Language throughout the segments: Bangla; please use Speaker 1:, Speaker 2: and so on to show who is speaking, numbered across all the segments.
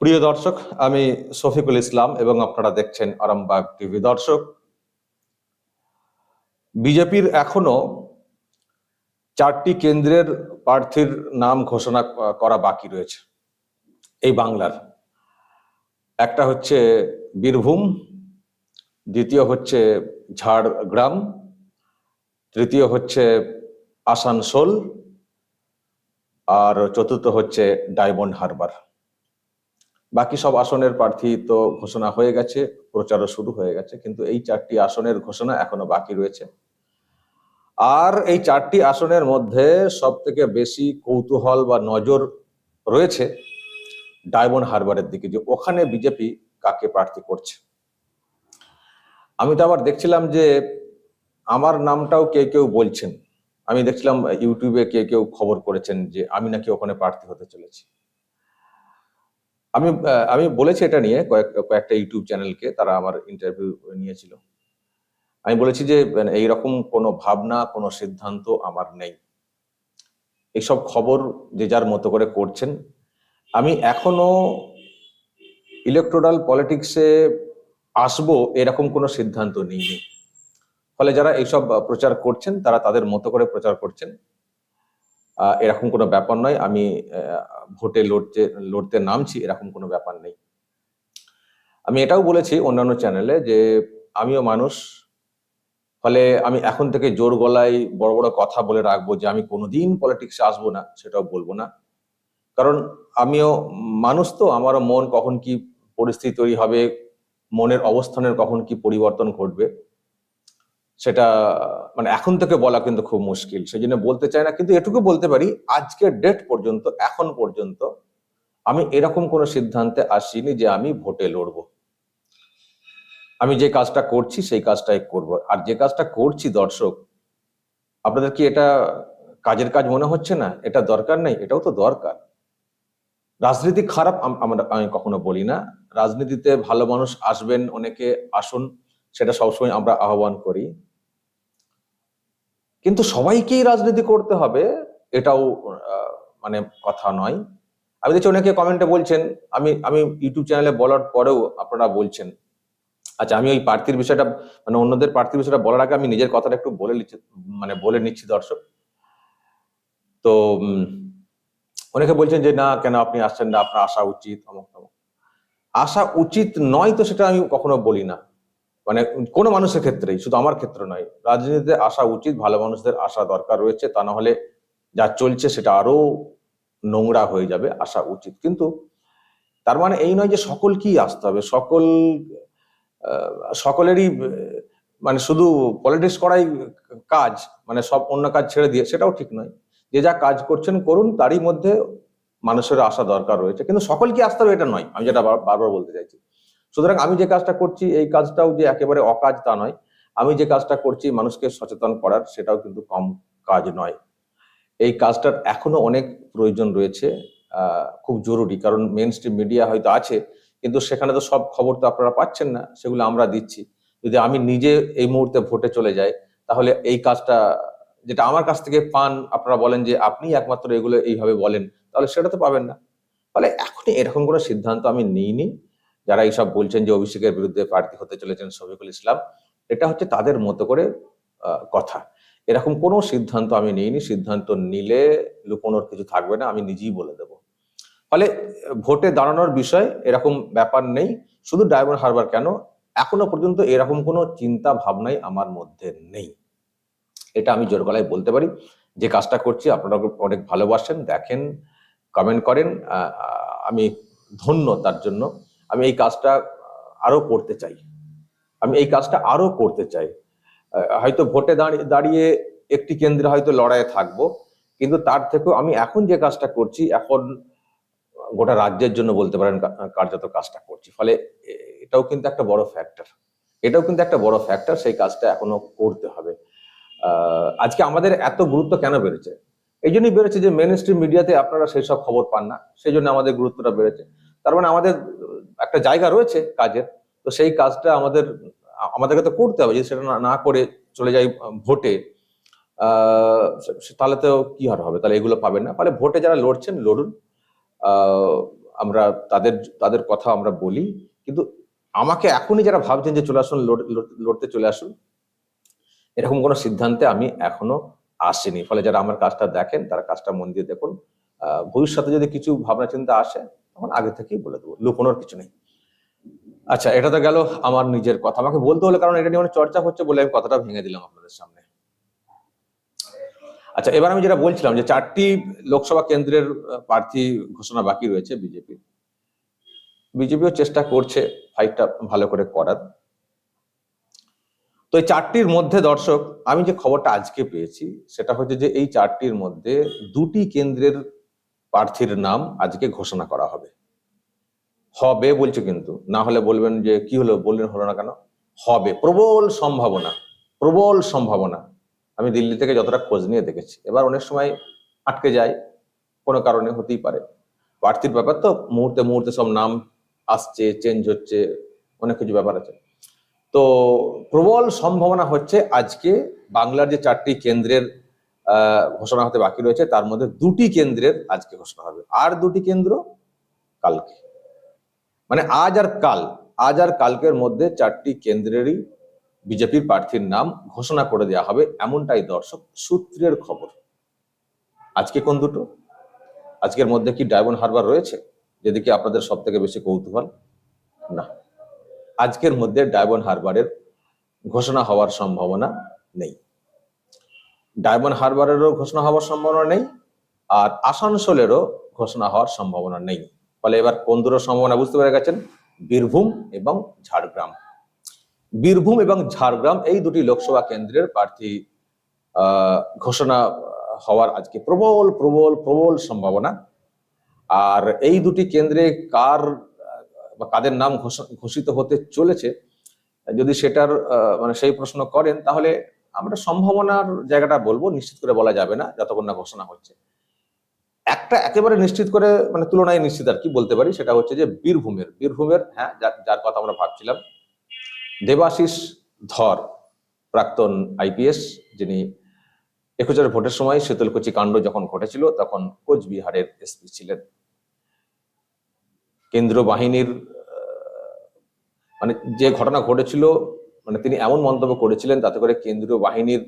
Speaker 1: প্রিয় দর্শক, আমি শফিকুল ইসলাম এবং আপনারা দেখছেন আরামবাগ টিভি দর্শক। বিজেপির এখনও চারটি কেন্দ্রের প্রার্থীর নাম ঘোষণা করা বাকি রয়েছে এই বাংলার। একটা হচ্ছে বীরভূম, দ্বিতীয় হচ্ছে ঝাড়গ্রাম, তৃতীয় হচ্ছে আসানসোল, আর চতুর্থ হচ্ছে ডায়মন্ড হারবার। বাকি সব আসনের প্রার্থী তো ঘোষণা হয়ে গেছে, প্রচারও শুরু হয়ে গেছে, কিন্তু এই চারটি আসনের ঘোষণা এখনও বাকি রয়েছে। আর এই চারটি আসনের মধ্যে সব থেকে বেশি কৌতূহল বা নজর রয়েছে ডায়মন্ড হারবারের দিকে, যে ওখানে বিজেপি কাকে প্রার্থী করছে। আমি তো আবার দেখছিলাম যে আমার নামটাও কেউ কেউ বলছেন। আমি দেখছিলাম ইউটিউবে কেউ কেউ খবর করেছেন যে আমি নাকি ওখানে প্রার্থী হতে চলেছি। আমি আমি বলেছি এটা নিয়ে কয়েক কয়েকটা ইউটিউব চ্যানেলকে তারা আমার ইন্টারভিউ নিয়েছিল। আমি বলেছি যে মানে, এইরকম কোনো ভাবনা কোনো সিদ্ধান্ত আমার নেই। এইসব খবর যে যার মতো করে করছেন আমি এখনও ইলেকট্রাল পলিটিক্সে আসব এরকম কোনো সিদ্ধান্ত নিইনি। ফলে যারা এইসব প্রচার করছেন তারা তাদের মতো করে প্রচার করছেন এরকম কোনো ব্যাপার নয়। আমি ভোটে লড়তে লড়তে নামছি, এরকম কোনো ব্যাপার নেই। আমি এটাও বলেছি অন্যান্য চ্যানেলে যে আমিও মানুষ, ফলে আমি এখন থেকে জোর গলায় বড় বড় কথা বলে রাখব যে আমি কোনোদিন পলিটিক্সে আসব না, সেটাও বলব না। কারণ আমিও মানুষ তো, আমারও মন কখন কি পরিস্থিতি তৈরি হবে, মনের অবস্থানের কখন কি পরিবর্তন ঘটবে। সেটা মানে এখন থেকে বলা কিন্তু খুব মুশকিল। সেই জন্য বলতে চাই না, কিন্তু এটুকু বলতে পারি, আজকের ডেট পর্যন্ত, এখন পর্যন্ত আমি এরকম কোনো সিদ্ধান্তে আসিনি যে আমি ভোটে লড়বো। আমি যে কাজটা করছি, সেই কাজটাই করব। আর যে কাজটা করছি দর্শক, আপনাদের কি এটা কাজের কাজ মনে হচ্ছে না? এটা দরকার নেই? এটাও তো দরকার। রাজনীতি খারাপ আমরা, আমি কখনো বলি না। রাজনীতিতে ভালো মানুষ আসবেন, অনেকে আসুন, সেটা সবসময় আমরা আহ্বান করি। কিন্তু সবাইকেই রাজনীতি করতে হবে, এটাও মানে কথা নয়। আমি দেখছি অনেকে কমেন্টে বলছেন, আমি আমি ইউটিউব চ্যানেলে বলার পরেও আপনারা বলছেন আচ্ছা আমি ওই প্রার্থীর বিষয়টা মানে অন্যদের প্রার্থীর বিষয়টা বলার আগে আমি নিজের কথাটা একটু বলে নিচ্ছি মানে বলে নিচ্ছি দর্শক। তো অনেকে বলছেন যে, না, কেন আপনি আসছেন না? আপনার আসা উচিত, অমুক, তমুক। আসা উচিত নয় তো সেটা আমি কখনো বলি না। মানে কোনো মানুষের ক্ষেত্রেই, শুধু আমার ক্ষেত্রে নয়, রাজনীতিতে আসা উচিত, ভালো মানুষদের আসা দরকার রয়েছে, তা না হলে যা চলছে সেটা আরও নোংরা হয়ে যাবে, আসা উচিত। কিন্তু তার মানে এই নয় যে সকলকেই আসতে হবে, সকল সকলেরই মানে শুধু পলিটিক্স করাই কাজ মানে সব অন্য কাজ ছেড়ে দিয়ে, সেটাও ঠিক নয়। যে যা কাজ করছেন করুন, তারই মধ্যে মানুষের আসা দরকার রয়েছে। কিন্তু সকলকে আসতে হবে এটা নয়, আমি যেটা বারবার বলতে চাইছি। সুতরাং আমি যে কাজটা করছি, এই কাজটাও যে একেবারে অকাজ তা নয়। আমি যে কাজটা করছি, মানুষকে সচেতন করার, সেটাও কিন্তু কম কাজ নয়। এই কাজটার এখনও অনেক প্রয়োজন রয়েছে খুব জরুরি। কারণ মেন স্ট্রিম মিডিয়া হয়তো আছে, কিন্তু সেখানে তো সব খবর তো আপনারা পাচ্ছেন না, সেগুলো আমরা দিচ্ছি। যদি আমি নিজে এই মুহূর্তে ভোটে চলে যাই, তাহলে এই কাজটা, যেটা আমার কাছ থেকে পান, আপনারা বলেন যে আপনি একমাত্র এগুলো এইভাবে বলেন, তাহলে সেটা তো পাবেন না। ফলে এখনই এরকম কোনো সিদ্ধান্ত আমি নিইনি। যারা এইসব বলছেন যে অভিষেকের বিরুদ্ধে প্রার্থী হতে চলেছেন শফিকুল ইসলাম, এটা হচ্ছে তাদের মতো করে কথা। এরকম কোনো সিদ্ধান্ত আমি নিইনি। সিদ্ধান্ত নিলে লুকোনোর কিছু থাকবে না, আমি নিজেই বলে দেব। ফলে ভোটে দাঁড়ানোর বিষয় এরকম ব্যাপার নেই। শুধু ডায়মন্ড হারবার কেন? এখনও পর্যন্ত এরকম কোনো চিন্তা ভাবনাই আমার মধ্যে নেই। এটা আমি জোর গলায় বলতে পারি। যে কাজটা করছি, আপনারা অনেক ভালোবাসেন, দেখেন কমেন্ট করেন। আমি ধন্য তার জন্য। আমি এই কাজটা আরও করতে চাই। আমি এই কাজটা আরও করতে চাই। হয়তো ভোটে দাঁড়িয়ে দাঁড়িয়ে একটি কেন্দ্রে হয়তো লড়াইয়ে থাকব, কিন্তু তার থেকেও আমি এখন যে কাজটা করছি, এখন গোটা রাজ্যের জন্য বলতে পারেন কার্যত কাজটা করছি। ফলে এটাও কিন্তু একটা বড় ফ্যাক্টর এটাও কিন্তু একটা বড় ফ্যাক্টর সেই কাজটা এখনও করতে হবে। আজকে আমাদের এত গুরুত্ব কেন বেড়েছে? এই জন্যই বেড়েছে যে মেন স্ট্রিম মিডিয়াতে আপনারা সেই সব খবর পান না, সেই জন্য আমাদের গুরুত্বটা বেড়েছে। তার মানে আমাদের একটা জায়গা রয়েছে কাজের, তো সেই কাজটা আমাদের, আমাদেরকে তো করতে হবে, যদি সেটা না- করে চলে যাই ভোটে তাহলে তো কি আর হবে? তাহলে এগুলো পাবেন না। ফলে ভোটে যারা লড়ছেন, লড়ুন। আমরা তাদের তাদের কথা আমরা বলি। কিন্তু আমাকে এখনই যারা ভাবছেন যে চলে আসুন, লড়- লড়- লড়তে চলে আসুন, এরকম কোনো সিদ্ধান্তে আমি এখনও আসিনি। ফলে যারা আমার কাজটা দেখেন, তারা কাজটা মন দিয়ে দেখুন। ভবিষ্যতে যদি কিছু ভাবনা চিন্তা আসে তখন আগে থেকেই বলে দেবো, লুকোনোর কিছু নেই। আচ্ছা এটা তো গেল আমার নিজের কথা। আমাকে বলতে হলে কারণ এটা নিয়ে অনেক চর্চা হচ্ছে বলে আমি কথাটা ভেঙে দিলাম আপনাদের সামনে। আচ্ছা এবার আমি যেটা বলছিলাম যে চারটি লোকসভা কেন্দ্রের প্রার্থী ঘোষণা বাকি রয়েছে বিজেপির বিজেপিও চেষ্টা করছে ফাইটটা ভালো করে করার। তো এই চারটির মধ্যে দর্শক, আমি যে খবরটা আজকে পেয়েছি, সেটা হচ্ছে যে এই চারটির মধ্যে দুটি কেন্দ্রের প্রার্থীর নাম আজকে ঘোষণা করা হবে। হবে বলছে কিন্তু, না হলে বলবেন যে কি হলো, বললেন হলো না কেন? হবে, প্রবল সম্ভাবনা প্রবল সম্ভাবনা। আমি দিল্লি থেকে যতটা খোঁজ নিয়ে দেখেছি, এবার অনেক সময় আটকে যায়, কোনো কারণে হতেই পারে। প্রার্থীর ব্যাপার তো, মুহূর্তে মুহূর্তে সব নাম আসছে চেঞ্জ হচ্ছে, অনেক কিছু ব্যাপার আছে। তো প্রবল সম্ভাবনা হচ্ছে আজকে বাংলার যে চারটি কেন্দ্রের ঘোষণা হতে বাকি রয়েছে, তার মধ্যে দুটি কেন্দ্রের আজকে ঘোষণা হবে। আর দুটি কেন্দ্র কালকে। মানে আজ আর কাল, আজ আর কালকের মধ্যে চারটি কেন্দ্রেরই বিজেপির প্রার্থীর নাম ঘোষণা করে দেওয়া হবে, এমনটাই দর্শক সূত্রের খবর। আজকে কোন দুটো? আজকের মধ্যে কি ডায়মন্ড হারবার রয়েছে? যেদিকে আপনাদের সব থেকে বেশি কৌতূহল? না। আজকের মধ্যে ডায়মন্ড হারবারের ঘোষণা হওয়ার সম্ভাবনা নেই। ডায়মন্ড হারবারেরও ঘোষণা হওয়ার সম্ভাবনা নেই আর আসানসোলেরও ঘোষণা হওয়ার সম্ভাবনা নেই। ফলে এবার কোন দুটোর সম্ভাবনা বুঝতে পেরে গেছেন? বীরভূম এবং ঝাড়গ্রাম। বীরভূম এবং ঝাড়গ্রাম এই দুটি লোকসভা কেন্দ্রের প্রার্থী ঘোষণা হওয়ার আজকে প্রবল প্রবল প্রবল সম্ভাবনা। আর এই দুটি কেন্দ্রে কার, বা কাদের নাম ঘোষ- ঘোষিত হতে চলেছে, যদি সেটার মানে সেই প্রশ্ন করেন, তাহলে আমরা সম্ভাবনার জায়গাটা বলব, নিশ্চিত করে বলা যাবে না যতক্ষণ না ঘোষণা হচ্ছে। একটা একেবারে নিশ্চিত করে মানে তুলনায় নিশ্চিত আর কি বলতে পারি, সেটা হচ্ছে যে বীরভূমের বীরভূমের হ্যাঁ যার- কথা আমরা ভাবছিলাম, দেবাশিস ধর, প্রাক্তন আইপিএস, যিনি একুশের ভোটের সময় শীতলকুচি কাণ্ড যখন ঘটেছিল, তখন কোচবিহারের এসপি ছিলেন। কেন্দ্রীয় বাহিনীর মানে যে ঘটনা ঘটেছিল মানে তিনি এমন মন্তব্য করেছিলেন তাতে করে কেন্দ্রীয় বাহিনীর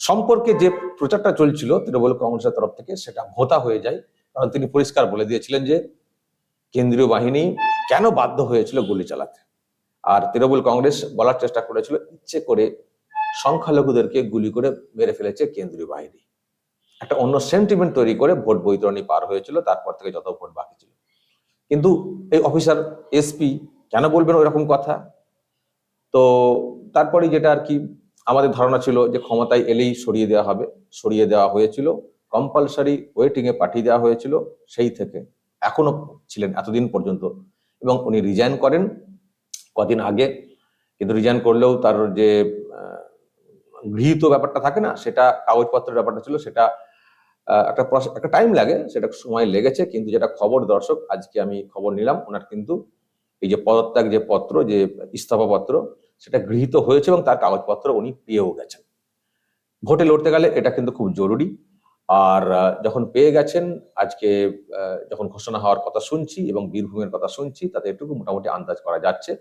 Speaker 1: সম্পর্কে যে প্রচারটা চলছিল তৃণমূল কংগ্রেসের তরফ থেকে সেটা ভোতা হয়ে যায়। কারণ তিনি পরিষ্কার বলে দিয়েছিলেন যে কেন্দ্রীয় বাহিনী কেন বাধ্য হয়েছিল গুলি চালাতে। আর তৃণমূল কংগ্রেস বলার চেষ্টা করেছিল ইচ্ছে করে সংখ্যালঘুদেরকে গুলি করে মেরে ফেলেছে কেন্দ্রীয় বাহিনী। একটা অন্য সেন্টিমেন্ট তৈরি করে ভোট বৈতরণী পার হয়েছিল, তারপর থেকে যত ভোট বাকি ছিল। কিন্তু এই অফিসার এসপি কেন বলবেন ওইরকম কথা? তো তারপরে যেটা আর কি আমাদের ধারণা ছিল যে ক্ষমতায় এলেই সরিয়ে দেওয়া হবে। সরিয়ে দেওয়া হয়েছিল। কম্পালসারি ওয়েটিং এ পাঠিয়ে দেওয়া হয়েছিল। সেই থেকে এখনও ছিলেন এতদিন পর্যন্ত। এবং উনি রিজাইন করেন কদিন আগে। কিন্তু রিজাইন করলেও তার যে গৃহীত ব্যাপারটা থাকে না, সেটা কাগজপত্রের ব্যাপারটা ছিল, সেটা একটা একটা টাইম লাগে, সেটা সময় লেগেছে। কিন্তু যেটা খবর দর্শক, আজকে আমি খবর নিলাম, ওনার কিন্তু এই যে পদত্যাগ যে পত্র, যে ইস্তফা পত্র সেটা গৃহীত হয়েছে এবং তার কাগজপত্র উনি পেয়েও গেছেন। ভোটে লড়তে গেলে এটা কিন্তু খুব জরুরি। আর যখন পেয়ে গেছেন, আজকে যখন ঘোষণা হওয়ার কথা শুনছি এবং বীরভূমের কথা শুনছি, তাতে এটুকু মোটামুটি আন্দাজ করা যাচ্ছে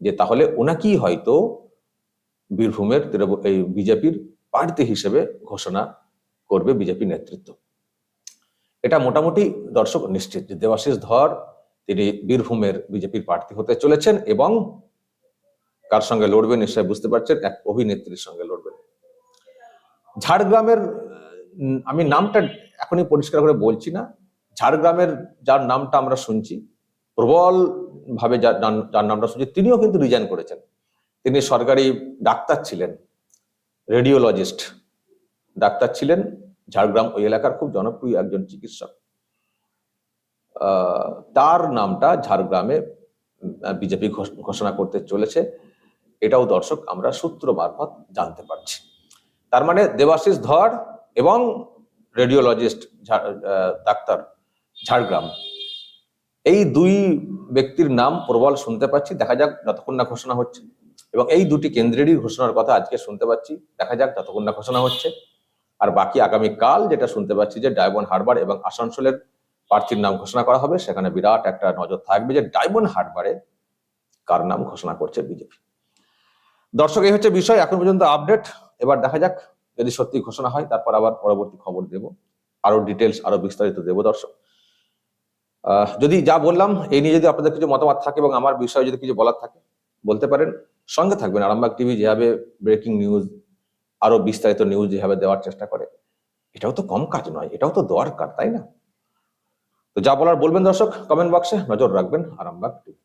Speaker 1: যে তাহলে ওনাকেই হয়তো বীরভূমের এই বিজেপির প্রার্থী হিসেবে ঘোষণা করবে বিজেপি নেতৃত্ব। এটা মোটামুটি দর্শক নিশ্চিত যে দেবাশিস ধর, তিনি বীরভূমের বিজেপির প্রার্থী হতে চলেছেন এবং কার সঙ্গে লড়বেন নিশ্চয় বুঝতে পারছেন, এক অভিনেত্রীর সঙ্গে লড়বেন ঝাড়গ্রামের আমি নামটা এখনই পরিষ্কার করে বলছি না, ঝাড়গ্রামের যার নামটা আমরা শুনছি প্রবল ভাবে যার নামটা শুনছি, তিনিও কিন্তু রিজাইন করেছেন। তিনি সরকারি ডাক্তার ছিলেন রেডিওলজিস্ট ডাক্তার ছিলেন, ঝাড়গ্রাম ওই এলাকার খুব জনপ্রিয় একজন চিকিৎসক। তার নামটা ঝাড়গ্রামে বিজেপি ঘোষণা করতে চলেছে। এটাও দর্শক আমরা সূত্র মারফত জানতে পারছি। তার মানে দেবাশিস ধর এবং রেডিওলজিস্ট ডাক্তার ঝাড়গ্রাম। এই দুই ব্যক্তির নাম প্রবল শুনতে পাচ্ছি, দেখা যাক যতক্ষণ না ঘোষণা হচ্ছে। এবং এই দুটি কেন্দ্রেরই ঘোষণার কথা আজকে শুনতে পাচ্ছি, দেখা যাক যতক্ষণ না ঘোষণা হচ্ছে। আর বাকি আগামী কাল যেটা শুনতে পাচ্ছি যে ডায়মন্ড হারবার এবং আসানসোলের প্রার্থীর নাম ঘোষণা করা হবে, সেখানে বিরাট একটা নজর থাকবে যে ডায়মন্ড হারবারে কার নাম ঘোষণা করছে বিজেপি। দর্শক, এই হচ্ছে বিষয়। এখন পর্যন্ত আপডেট এবার দেখা যাক যদি সত্যি ঘোষণা হয়, তারপর আবার পরবর্তী খবর দেব। আরও ডিটেলস আরও বিস্তারিত দেব দর্শক। যদি যা বললাম, এই নিয়ে যদি আপনাদের কিছু মতামত থাকে এবং আমার বিষয়ে যদি কিছু বলার থাকে, বলতে পারেন। সঙ্গে থাকবেন আরামবাগ টিভি, যেভাবে ব্রেকিং নিউজ আরও বিস্তারিত নিউজ যেভাবে দেওয়ার চেষ্টা করে। এটাও তো কম কাজ নয়, এটাও তো দরকার, তাই না? তো যা বলার বলবেন দর্শক কমেন্ট বক্সে নজর রাখবেন আরামবাগ টিভি